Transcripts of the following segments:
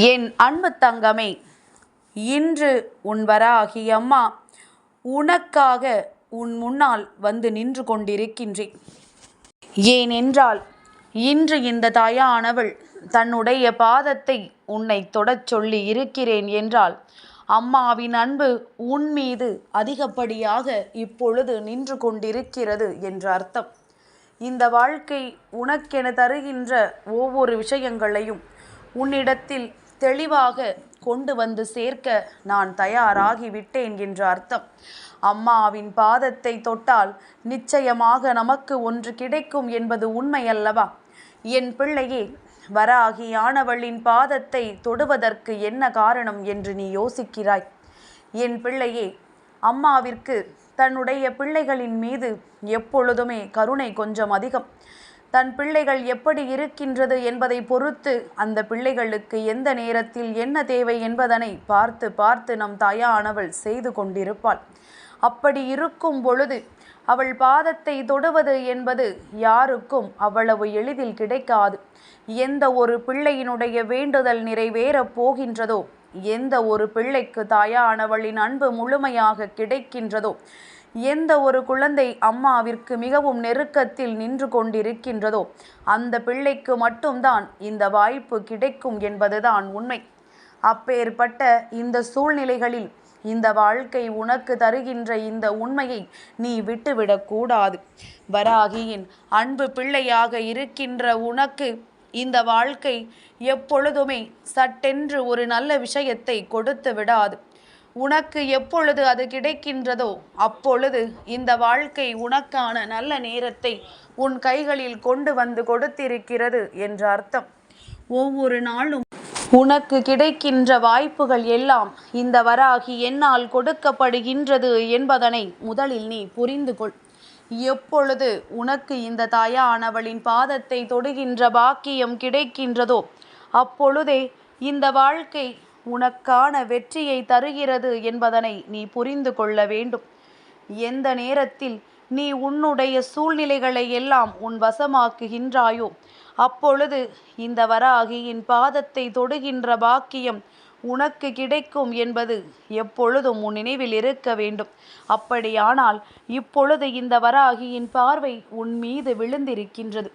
என் அன்பு தங்கமே இன்று உன் வராகி அம்மா உனக்காக உன் முன்னால் வந்து நின்று கொண்டிருக்கின்றேன். ஏனென்றால் இன்று இந்த தாயானவள் தன்னுடைய பாதத்தை உன்னை தொடச் சொல்லி இருக்கிறேன் என்றால் அம்மாவின் அன்பு உன் மீது அதிகப்படியாக இப்பொழுது நின்று கொண்டிருக்கிறது என்ற அர்த்தம். இந்த வாழ்க்கை உனக்கென தருகின்ற ஒவ்வொரு விஷயங்களையும் உன்னிடத்தில் தெளிவாக கொண்டு வந்து சேர்க்க நான் தயாராகி விட்டேன் என்று அர்த்தம். அம்மாவின் பாதத்தை தொட்டால் நிச்சயமாக நமக்கு ஒன்று கிடைக்கும் என்பது உண்மை அல்லவா என் பிள்ளையே வராகியானவளின் பாதத்தை தொடுவதற்கு என்ன காரணம் என்று நீ யோசிக்கிறாய்? என் பிள்ளையே அம்மாவிற்கு தன்னுடைய பிள்ளைகளின் மீது எப்பொழுதுமே கருணை கொஞ்சம் அதிகம். தன் பிள்ளைகள் எப்படி இருக்கின்றது என்பதை பொறுத்து அந்த பிள்ளைகளுக்கு எந்த நேரத்தில் என்ன தேவை என்பதனை பார்த்து பார்த்து நம் தாயானவள் செய்து கொண்டிருப்பாள். அப்படி இருக்கும் பொழுது அவள் பாதத்தை தொடுவது என்பது யாருக்கும் அவ்வளவு எளிதில் கிடைக்காது. எந்த ஒரு பிள்ளையினுடைய வேண்டுதல் நிறைவேறப் போகின்றதோ எந்த ஒரு பிள்ளைக்கு தாயானவளின் அன்பு முழுமையாக கிடைக்கின்றதோ எந்த ஒரு குழந்தை அம்மாவிற்கு மிகவும் நெருக்கத்தில் நின்று கொண்டிருக்கின்றதோ அந்த பிள்ளைக்கு மட்டும்தான் இந்த வாய்ப்பு கிடைக்கும் என்பதுதான் உண்மை. அப்பேற்பட்ட இந்த சூழ்நிலைகளில் இந்த வாழ்க்கை உனக்கு தருகின்ற இந்த உண்மையை நீ விட்டுவிடக்கூடாது வராகியின் அன்பு பிள்ளையாக இருக்கின்ற உனக்கு இந்த வாழ்க்கை எப்பொழுதுமே சட்டென்று ஒரு நல்ல விஷயத்தை கொடுத்து விடாது. உனக்கு எப்பொழுது அது கிடைக்கின்றதோ அப்பொழுது இந்த வாழ்க்கை உனக்கான நல்ல நேரத்தை உன் கைகளில் கொண்டு வந்து கொடுத்திருக்கிறது என்ற அர்த்தம். ஒவ்வொரு நாளும் உனக்கு கிடைக்கின்ற வாய்ப்புகள் எல்லாம் இந்த வராகி என்னால் கொடுக்கப்படுகின்றது என்பதனை முதலில் நீ புரிந்து கொள். எப்பொழுது உனக்கு இந்த தாயானவளின் பாதத்தை தொடுகின்ற பாக்கியம் கிடைக்கின்றதோ அப்பொழுதே இந்த வாழ்க்கை உனக்கான வெற்றியை தருகிறது என்பதனை நீ புரிந்து கொள்ள வேண்டும். எந்த நேரத்தில் நீ உன்னுடைய சூழ்நிலைகளை எல்லாம் உன் வசமாக்குகின்றாயோ அப்பொழுது இந்த வராகியின் பாதத்தை தொடுகின்ற பாக்கியம் உனக்கு கிடைக்கும் என்பது எப்பொழுதும் உன் நினைவில் இருக்க வேண்டும். அப்படியானால் இப்பொழுது இந்த வராகியின் பார்வை உன் மீது விழுந்திருக்கின்றது.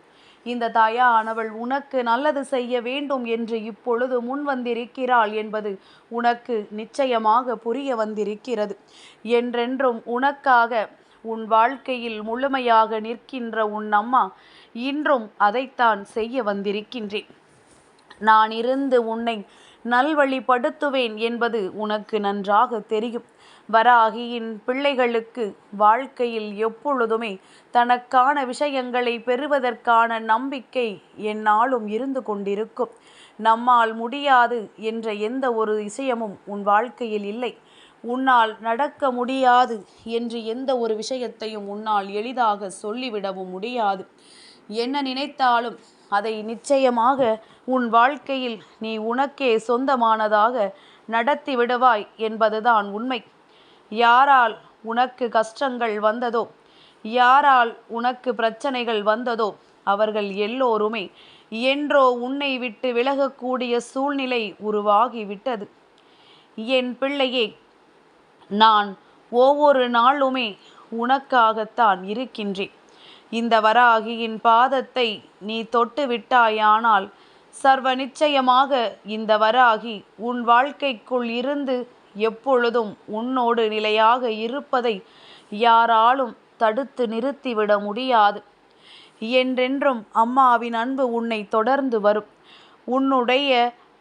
இந்த தாயானவள் உனக்கு நல்லது செய்ய வேண்டும் என்று இப்பொழுது முன் வந்திருக்கிறாள் என்பது உனக்கு நிச்சயமாக புரிய வந்திருக்கிறது. என்றென்றும் உனக்காக உன் வாழ்க்கையில் முழுமையாக நிற்கின்ற உன் அம்மா இன்றும் அதைத்தான் செய்ய வந்திருக்கின்றேன். நான் இருந்து உன்னை நல்வழிப்படுத்துவேன் என்பது உனக்கு நன்றாக தெரியும். வராகியின் பிள்ளைகளுக்கு வாழ்க்கையில் எப்பொழுதுமே தனக்கான விஷயங்களை பெறுவதற்கான நம்பிக்கை என்னாலும் இருந்து கொண்டிருக்கும். நம்மால் முடியாது என்ற எந்த ஒரு விஷயமும் உன் வாழ்க்கையில் இல்லை. உன்னால் நடக்க முடியாது என்று எந்த ஒரு விஷயத்தையும் உன்னால் எளிதாக சொல்லிவிடவும் முடியாது. என்ன நினைத்தாலும் அதை நிச்சயமாக உன் வாழ்க்கையில் நீ உனக்கே சொந்தமானதாக நடத்தி விடுவாய் என்பதுதான் உண்மை. யாரால் உனக்கு கஷ்டங்கள் வந்ததோ? யாரால் உனக்கு பிரச்சனைகள் வந்ததோ? அவர்கள் எல்லோருமே என்றோ உன்னை விட்டு விலகக்கூடிய சூழ்நிலை உருவாகிவிட்டது. என் பிள்ளையே நான் ஒவ்வொரு நாளுமே உனக்காகத்தான் இருக்கின்றேன். இந்த வராகியின் பாதத்தை நீ தொட்டு விட்டாயானால் சர்வ நிச்சயமாக இந்த வராகி உன் வாழ்க்கைக்குள் இருந்து எப்பொழுதும் உன்னோடு நிலையாக இருப்பதை யாராலும் தடுத்து நிறுத்திவிட முடியாது. என்றென்றும் அம்மாவின் அன்பு உன்னை தொடர்ந்து வரும். உன்னுடைய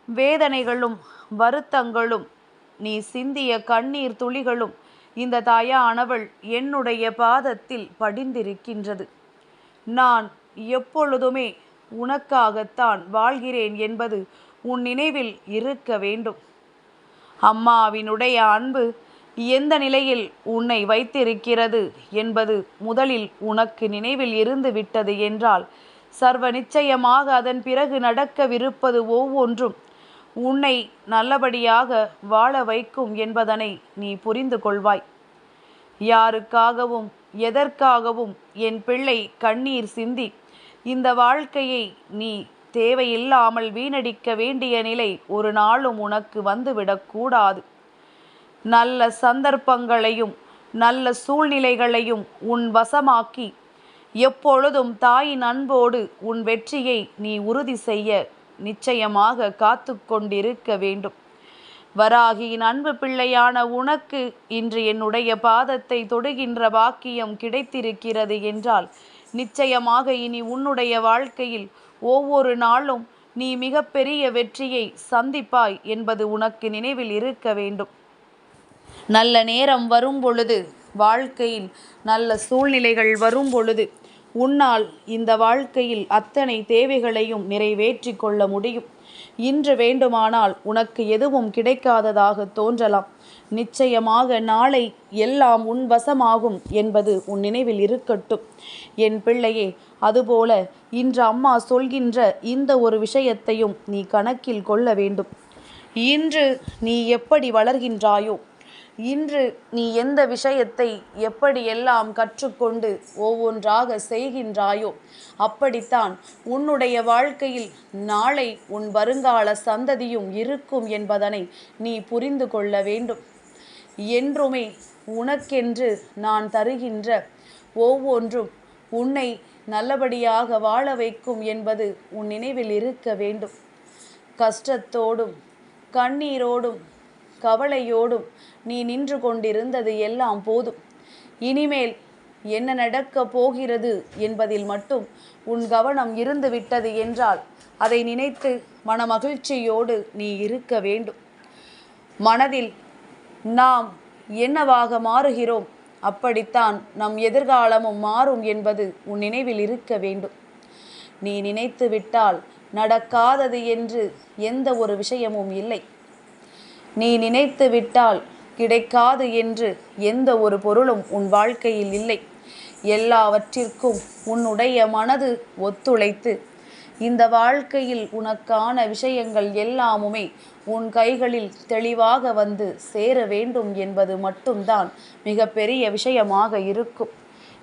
வேதனைகளும் வருத்தங்களும் நீ சிந்திய கண்ணீர் துளிகளும் இந்த தாயானவள் என்னுடைய பாதத்தில் படிந்திருக்கின்றது. நான் எப்பொழுதுமே உனக்காகத்தான் வாழ்கிறேன் என்பது உன் நினைவில் இருக்க வேண்டும். அம்மாவினுடைய அன்பு எந்த நிலையில் உன்னை வைத்திருக்கிறது என்பது முதலில் உனக்கு நினைவில் இருந்து விட்டது என்றால் சர்வ நிச்சயமாக அதன் பிறகு நடக்கவிருப்பது ஒவ்வொன்றும் உன்னை நல்லபடியாக வாழ வைக்கும் என்பதனை நீ புரிந்து கொள்வாய். யாருக்காகவும் எதற்காகவும் என் பிள்ளை கண்ணீர் சிந்தி இந்த வாழ்க்கையை நீ தேவையில்லாமல் வீணடிக்க வேண்டிய நிலை ஒரு நாளும் உனக்கு வந்துவிடக்கூடாது. நல்ல சந்தர்ப்பங்களையும் நல்ல சூழ்நிலைகளையும் உன் வசமாக்கி எப்பொழுதும் தாயின் அன்போடு உன் வெற்றியை நீ உறுதி செய்ய நிச்சயமாக காத்து கொண்டிருக்க வேண்டும். வராகியின் அன்பு பிள்ளையான உனக்கு இன்று என்னுடைய பாதத்தை தொடுகின்ற பாக்கியம் கிடைத்திருக்கிறது என்றால் நிச்சயமாக இனி உன்னுடைய வாழ்க்கையில் ஒவ்வொரு நாளும் நீ மிகப்பெரிய வெற்றியை சந்திப்பாய் என்பது உனக்கு நினைவில் இருக்க வேண்டும். நல்ல நேரம் வரும் பொழுது வாழ்க்கையில் நல்ல சூழ்நிலைகள் வரும் பொழுது உன்னால் இந்த வாழ்க்கையில் அத்தனை தேவைகளையும் நிறைவேற்றி கொள்ள முடியும். இன்று வேண்டுமானால் உனக்கு எதுவும் கிடைக்காததாக தோன்றலாம். நிச்சயமாக நாளை எல்லாம் உன் வசமாகும் என்பது உன் நினைவில் இருக்கட்டும். என் பிள்ளையே அதுபோல இன்று அம்மா சொல்கின்ற இந்த ஒரு விஷயத்தையும் நீ கணக்கில் கொள்ள வேண்டும். இன்று நீ எப்படி வளர்கின்றாயோ இன்று நீ எந்த விஷயத்தை எப்படியெல்லாம் கற்றுக்கொண்டு ஒவ்வொன்றாக செய்கின்றாயோ அப்படித்தான் உன்னுடைய வாழ்க்கையில் நாளை உன் வருங்கால சந்ததியும் இருக்கும் என்பதனை நீ புரிந்து கொள்ள வேண்டும். என்றுமே உனக்கென்று நான் தருகின்ற ஒவ்வொன்றும் உன்னை நல்லபடியாக வாழ வைக்கும் என்பது உன் நினைவில் இருக்க வேண்டும். கஷ்டத்தோடும் கண்ணீரோடும் கவலையோடும் நீ நின்று கொண்டிருந்தது எல்லாம் போதும். இனிமேல் என்ன நடக்கப் போகிறது என்பதில் மட்டும் உன் கவனம் இருந்துவிட்டது என்றால் அதை நினைத்து மனமகிழ்ச்சியோடு நீ இருக்க வேண்டும். மனதில் நாம் என்னவாக மாறுகிறோம் அப்படித்தான் நம் எதிர்காலமும் மாறும் என்பது உன் நினைவில் இருக்க வேண்டும். நீ நினைத்து விட்டால் நடக்காதது என்று எந்த ஒரு விஷயமும் இல்லை. நீ நினைத்து விட்டால் கிடைக்காது என்று எந்த ஒரு பொருளும் உன் வாழ்க்கையில் இல்லை. எல்லாவற்றிற்கும் உன்னுடைய மனது ஒத்துழைத்து இந்த வாழ்க்கையில் உனக்கான விஷயங்கள் எல்லாமுமே உன் கைகளில் தெளிவாக வந்து சேர வேண்டும் என்பது மட்டும்தான் மிகப்பெரிய விஷயமாக இருக்கும்.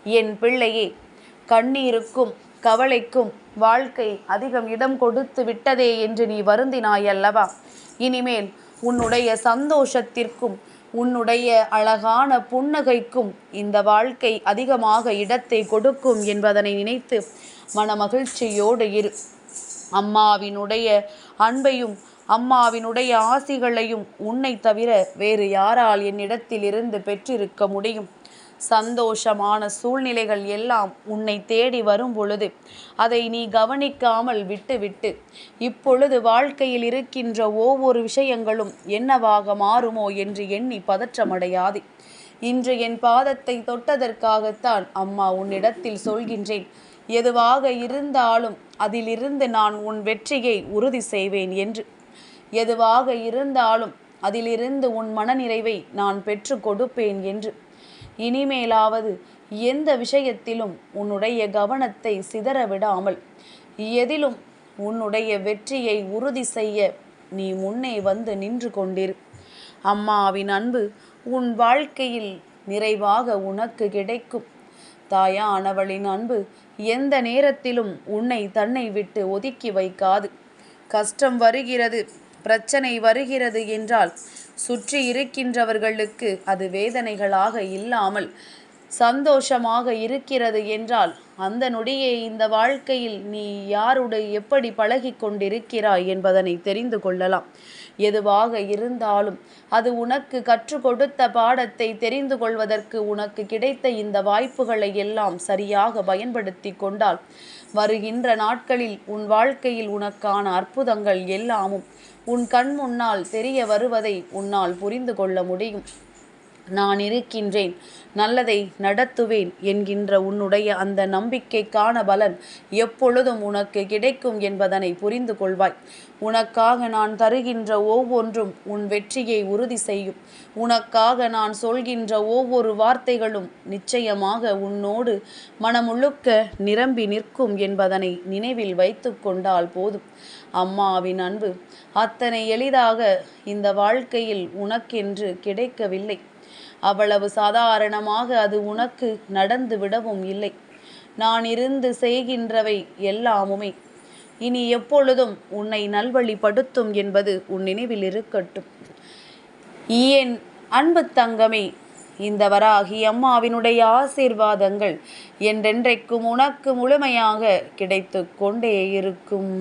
என் பிள்ளையே கண்ணீருக்கும் கவலைக்கும் வாழ்க்கை அதிகம் இடம் கொடுத்து விட்டதே என்று நீ வருந்தினாய் அல்லவா இனிமேல் உன்னுடைய சந்தோஷத்திற்கும் உன்னுடைய அழகான புன்னகைக்கும் இந்த வாழ்க்கை அதிகமாக இடத்தை கொடுக்கும் என்பதனை நினைத்து மனமகிழ்ச்சியோடு இரு. அம்மாவினுடைய அன்பையும் அம்மாவினுடைய ஆசிகளையும் உன்னை தவிர வேறு யாரால் என்னிடத்தில் இருந்து பெற்றிருக்க முடியும்? சந்தோஷமான சூழ்நிலைகள் எல்லாம் உன்னை தேடி வரும் பொழுது அதை நீ கவனிக்காமல் விட்டுவிட்டு இப்பொழுது வாழ்க்கையில் இருக்கின்ற ஒவ்வொரு விஷயங்களும் என்னவாக மாறுமோ என்று எண்ணி பதற்றமடையாது. இன்று என் பாதத்தை தொட்டதற்காகத்தான் அம்மா உன்னிடத்தில் சொல்கின்றேன். எதுவாக இருந்தாலும் அதிலிருந்து நான் உன் வெற்றியை உறுதி செய்வேன் என்று. எதுவாக இருந்தாலும் அதிலிருந்து உன் மனநிறைவை நான் பெற்று கொடுப்பேன் என்று. இனிமேலாவது எந்த விஷயத்திலும் உன்னுடைய கவனத்தை சிதற விடாமல் எதிலும் உன்னுடைய வெற்றியை உறுதி செய்ய நீ முன்னே வந்து நின்று கொண்டிரு. அம்மாவின் அன்பு உன் வாழ்க்கையில் நிறைவாக உனக்கு கிடைக்கும். தாயானவளின் அன்பு எந்த நேரத்திலும் உன்னை தன்னை விட்டு ஒதுக்கி வைக்காது. கஷ்டம் வருகிறது. பிரச்சனை வருகிறது என்றால் சுற்றி இருக்கின்றவர்களுக்கு அது வேதனைகளாக இல்லாமல் சந்தோஷமாக இருக்கிறது என்றால் அந்த நொடியே இந்த வாழ்க்கையில் நீ யாருடைய எப்படி பழகி கொண்டிருக்கிறாய் என்பதனை தெரிந்து கொள்ளலாம். எதுவாக இருந்தாலும் அது உனக்கு கற்றுக் கொடுத்த பாடத்தை தெரிந்து கொள்வதற்கு உனக்கு கிடைத்த இந்த வாய்ப்புகளை எல்லாம் சரியாக பயன்படுத்தி கொண்டால் வருகின்ற நாட்களில் உன் வாழ்க்கையில் உனக்கான அற்புதங்கள் எல்லாமும் உன் கண் முன்னால் தெரிய வருவதை உன்னால் புரிந்து கொள்ள முடியும். நான் இருக்கின்றேன் நல்லதை நடத்துவேன் என்கின்ற உன்னுடைய அந்த நம்பிக்கைக்கான பலன் எப்பொழுதும் உனக்கு கிடைக்கும் என்பதனை புரிந்து கொள்வாய். உனக்காக நான் தருகின்ற ஒவ்வொன்றும் உன் வெற்றியை உறுதி செய்யும். உனக்காக நான் சொல்கின்ற ஒவ்வொரு வார்த்தைகளும் நிச்சயமாக உன்னோடு மனமுழுக்க நிரம்பி நிற்கும் என்பதனை நினைவில் வைத்து கொண்டால் போதும். அம்மாவின் அன்பு அத்தனை எளிதாக இந்த வாழ்க்கையில் உனக்கென்று கிடைக்கவில்லை. அவ்வளவு சாதாரணமாக அது உனக்கு நடந்து விடவும் இல்லை. நான் இருந்து செய்கின்றவை எல்லாமுமே. இனி எப்பொழுதும் உன்னை நல்வழிப்படுத்தும் என்பது உன் நினைவில் இருக்கட்டும். என் அன்பு தங்கமே இந்த வராகி அம்மாவினுடைய ஆசீர்வாதங்கள் என்றென்றைக்கும் உனக்கு முழுமையாக கிடைத்து கொண்டே இருக்கும்.